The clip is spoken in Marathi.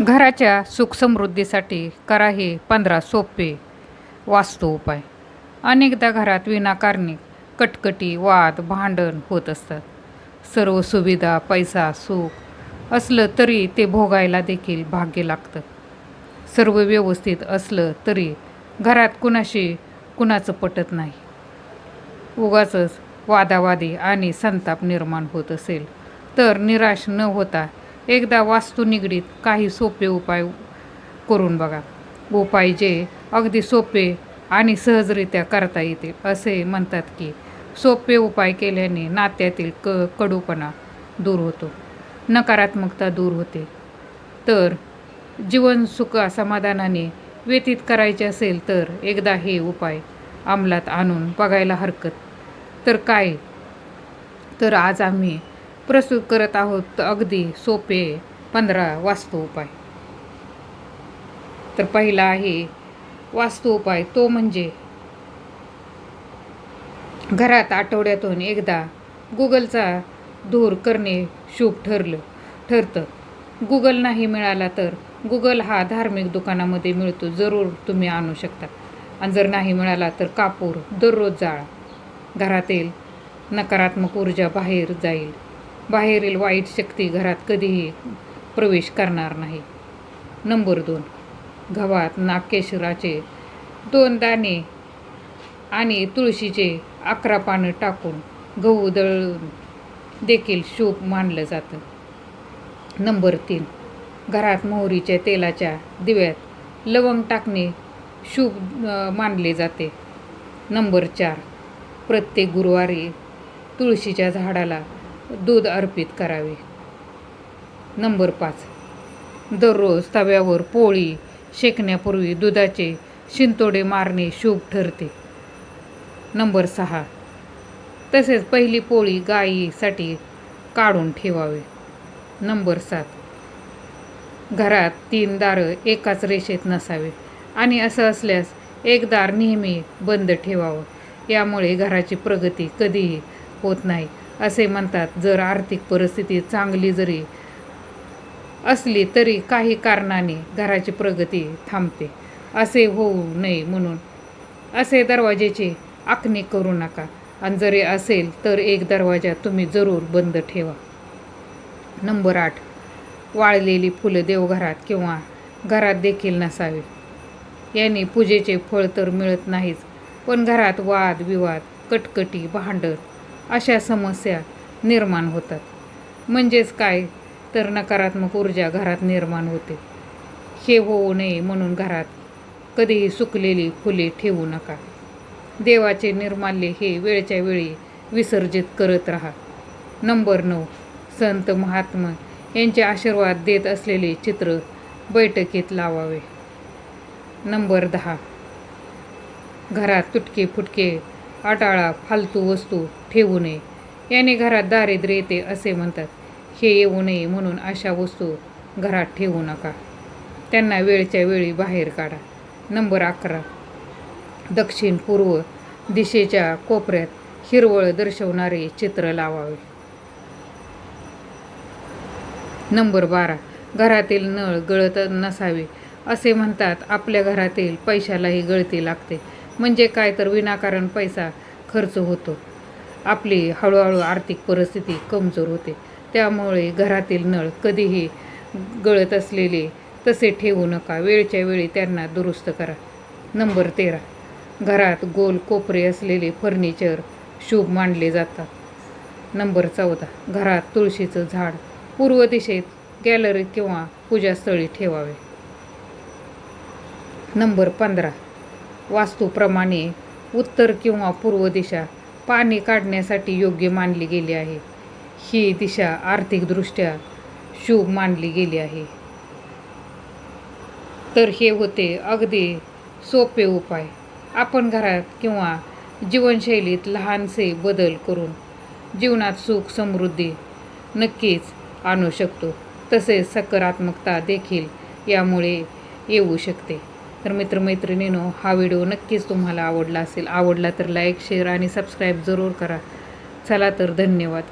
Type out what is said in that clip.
घराच्या सुखसमृद्धीसाठी करा हे पंधरा सोपे वास्तू उपाय. अनेकदा घरात विनाकारणी कटकटी वाद भांडण होत असतात. सर्व सुविधा पैसा सुख असलं तरी ते भोगायला देखील भाग्य लागतं. सर्व व्यवस्थित असलं तरी घरात कुणाशी कुणाचं पटत नाही. उगाच वादावादी आणि संताप निर्माण होत असेल तर निराश न होता एकदा वास्तू निगडीत काही सोपे उपाय करून बघा. उपाय जे अगदी सोपे आणि सहजरित्या करता येतील असे म्हणतात की सोपे उपाय केल्याने नात्यातील क कडूपणा दूर होतो नकारात्मकता दूर होते. तर जीवन सुख समाधानाने व्यतीत करायचे असेल तर एकदा हे उपाय अंमलात आणून बघायला हरकत. तर काय? तर आज आम्ही प्रस्तुत करत आहोत. अगदी सोपे पंधरा वास्तू उपाय. तर पहिला आहे वास्तू उपाय. तो म्हणजे घरात आठवड्यातून एकदा गुगलचा धूर करणे शुभ ठरलं ठरतं. गुगल नाही मिळाला तर गुगल हा धार्मिक दुकानामध्ये मिळतो. जरूर तुम्ही आणू शकता. आणि जर नाही मिळाला तर कापूर दररोज जाळा. घरातील नकारात्मक ऊर्जा बाहेर जाईल. बाहेरील वाईट शक्ती घरात कधीही प्रवेश करणार नाही. नंबर दोन. गव्हात नागकेशराचे दोन दाणे आणि तुळशीचे अकरा पानं टाकून गहू दळून देखील शुभ मानलं जातं. नंबर तीन. घरात मोहरीच्या तेलाच्या दिव्यात लवंग टाकणे शुभ मानले जाते. नंबर चार. प्रत्येक गुरुवारी तुळशीच्या झाडाला दूध अर्पित करावे. नंबर पाच. दररोज तव्यावर पोळी शेकण्यापूर्वी दुधाचे शिंतोडे मारणे शुभ ठरते. नंबर सहा. तसेच पहिली पोळी गायीसाठी काढून ठेवावे. नंबर सात. घरात तीन दारं एकाच रेषेत नसावे आणि असं असल्यास एक दार नेहमी बंद ठेवावं. यामुळे घराची प्रगती कधीही होत नाही. असे म्हणतात जर आर्थिक परिस्थिती चांगली जरी असली तरी काही कारणाने घराची प्रगती थांबते. असे होऊ नये म्हणून असे दरवाजेची आखणी करू नका. आणि जरी असेल तर एक दरवाजा तुम्ही जरूर बंद ठेवा. नंबर आठ. वाळलेली फुलं देवघरात किंवा घरात देखील नसावी. यांनी पूजेचे फळ तर मिळत नाहीच पण घरात वाद विवाद कटकटी भांडण अशा समस्या निर्माण होतात. म्हणजेच काय? तर नकारात्मक ऊर्जा घरात निर्माण होते. हे होऊ नये म्हणून घरात कधीही सुकलेली फुले ठेवू नका. देवाचे निर्माल्य हे वेळच्या वेळी विसर्जित करत राहा. नंबर नऊ. संत महात्मा यांचे आशीर्वाद देत असलेले चित्र बैठकीत लावावे. नंबर दहा. घरात तुटके फुटके आटाळा फालतू वस्तू ठेवू नये. याने घरात दारिद्र्य येते असे म्हणतात. हे येऊ नये म्हणून अशा वस्तू घरात ठेवू नका. त्यांना वेळच्या वेळी बाहेर काढा. नंबर अकरा. दक्षिण पूर्व दिशेच्या कोपऱ्यात हिरवळ दर्शवणारे चित्र लावावे. नंबर बारा. घरातील नळ गळत नसावे असे म्हणतात. आपल्या घरातील पैशालाही गळती लागते. म्हणजे काय तर विनाकारण पैसा खर्च होतो. आपली हळूहळू आर्थिक परिस्थिती कमजोर होते. त्यामुळे घरातील नळ कधीही गळत असलेले तसे ठेवू नका. वेळच्या वेळी त्यांना दुरुस्त करा. नंबर तेरा. घरात गोल कोपरे असलेले फर्निचर शुभ मानले जातात. नंबर चौदा. घरात तुळशीचं झाड पूर्व दिशेत गॅलरीत किंवा पूजास्थळी ठेवावे. नंबर पंधरा. वास्तूप्रमाणे उत्तर किंवा पूर्व दिशा पाणी काढण्यासाठी योग्य मानली गेली आहे. ही दिशा आर्थिकदृष्ट्या शुभ मानली गेली आहे. तर हे होते अगदी सोपे उपाय. आपण घरात किंवा जीवनशैलीत लहानसे बदल करून जीवनात सुख समृद्धी नक्कीच आणू शकतो. तसेच सकारात्मकता देखील यामुळे येऊ शकते. तर मित्रमैत्रिणीनो हा व्हिडिओ नक्कीच तुम्हाला आवडला असेल आवडला तर लाईक शेअर आणि सबस्क्राईब जरूर करा. चला तर धन्यवाद.